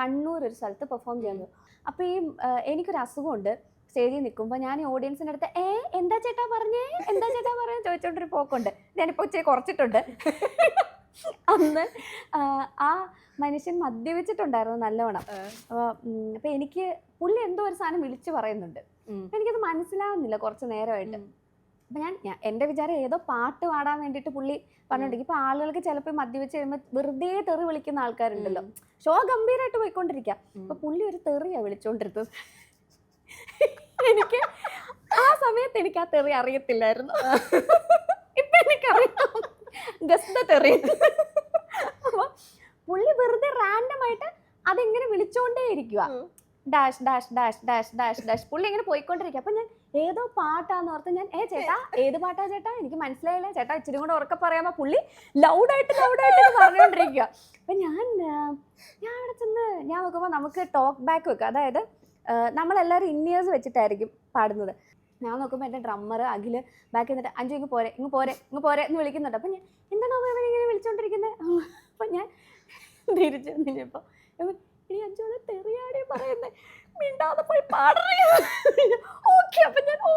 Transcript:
കണ്ണൂർ ഒരു സ്ഥലത്ത് പെർഫോം ചെയ്യുന്നത് അപ്പോൾ ഈ എനിക്കൊരു അസുഖമുണ്ട്. സ്റ്റേജിൽ നിൽക്കുമ്പോൾ ഞാൻ ഈ ഓഡിയൻസിന്റെ അടുത്ത് ഏ എന്താ ചേട്ടാ പറഞ്ഞേ? എന്താ ചേട്ടാ പറഞ്ഞേ? ചോദിച്ചോണ്ടൊരു പോക്കുണ്ട്. ഞാനിപ്പോൾ ഉച്ചയെ കുറച്ചിട്ടുണ്ട്. അന്ന് ആ, മനുഷ്യൻ മദ്യപിച്ചിട്ടുണ്ടായിരുന്നു നല്ലവണ്ണം അപ്പോൾ എനിക്ക് പുള്ളി എന്തോ ഒരു സാധനം വിളിച്ചു പറയുന്നുണ്ട്. അപ്പൊ എനിക്കത് മനസ്സിലാവുന്നില്ല കുറച്ച് നേരമായിട്ട്. അപ്പൊ ഞാൻ എന്റെ വിചാരം ഏതോ പാട്ട് പാടാൻ വേണ്ടിയിട്ട് പുള്ളി പറഞ്ഞിട്ടുണ്ടെങ്കിൽ ഇപ്പൊ ആളുകൾക്ക് ചിലപ്പോൾ മദ്യപിച്ച് കഴിയുമ്പോൾ വെറുതെ തെറി വിളിക്കുന്ന ആൾക്കാരുണ്ടല്ലോ. ഷോ ഗംഭീരമായിട്ട് പോയിക്കൊണ്ടിരിക്കുക അപ്പൊ പുള്ളി ഒരു തെറിയാ വിളിച്ചോണ്ടിരുന്നത്. എനിക്ക് ആ സമയത്ത് എനിക്ക് ആ തെറി അറിയത്തില്ലായിരുന്നു. ഇപ്പൊ എനിക്കറിയാം. ഗസ്ത തെറി. അപ്പൊ പുള്ളി വെറുതെ റാൻഡമായിട്ട് അതെങ്ങനെ വിളിച്ചോണ്ടേ ഇരിക്കുക dash dash dash dash dash dash പുള്ളി ഇങ്ങനെ പോയിക്കൊണ്ടിരിക്കുക അപ്പൊ ഞാൻ ഏതോ പാട്ടാന്ന് ഓർത്ത് ഞാൻ ഏ ചേട്ടാ ഏത് പാട്ടാ ചേട്ടാ? എനിക്ക് മനസ്സിലായില്ല. ചേട്ടാ ഇച്ചിരി കൂടെ ഉറക്കെ പറയാമോ? പുള്ളി ലൗഡായിട്ട് ലൗഡായിട്ട് പറഞ്ഞുകൊണ്ടിരിക്കുക അപ്പൊ ഞാൻ ഞാൻ അവിടെ ചെന്ന് ഞാൻ നോക്കുമ്പോൾ നമുക്ക് ടോക്ക് ബാക്ക് വെക്കുക അതായത് നമ്മളെല്ലാവരും ഇന്നിയേഴ്സ് വെച്ചിട്ടായിരിക്കും പാടുന്നത്. ഞാൻ നോക്കുമ്പോൾ എന്റെ ഡ്രമ്മർ അഖിൽ ബാക്കി നിന്നിട്ട് അഞ്ചു ഇങ്ങ് പോരെ ഇങ്ങ് പോരെ ഇങ്ങ് പോരെ എന്ന് വിളിക്കുന്നുണ്ട്. അപ്പം ഞാൻ എന്താണോ ഇങ്ങനെ വിളിച്ചോണ്ടിരിക്കുന്നത് അപ്പം ഞാൻ തിരിച്ചു കഴിഞ്ഞപ്പോൾ ഇനി അഞ്ചോളെ പറയുന്നത് മിണ്ടാതെ പോയി പാടറിയ. ഓക്കെ അപ്പൊ ഞാൻ ഓ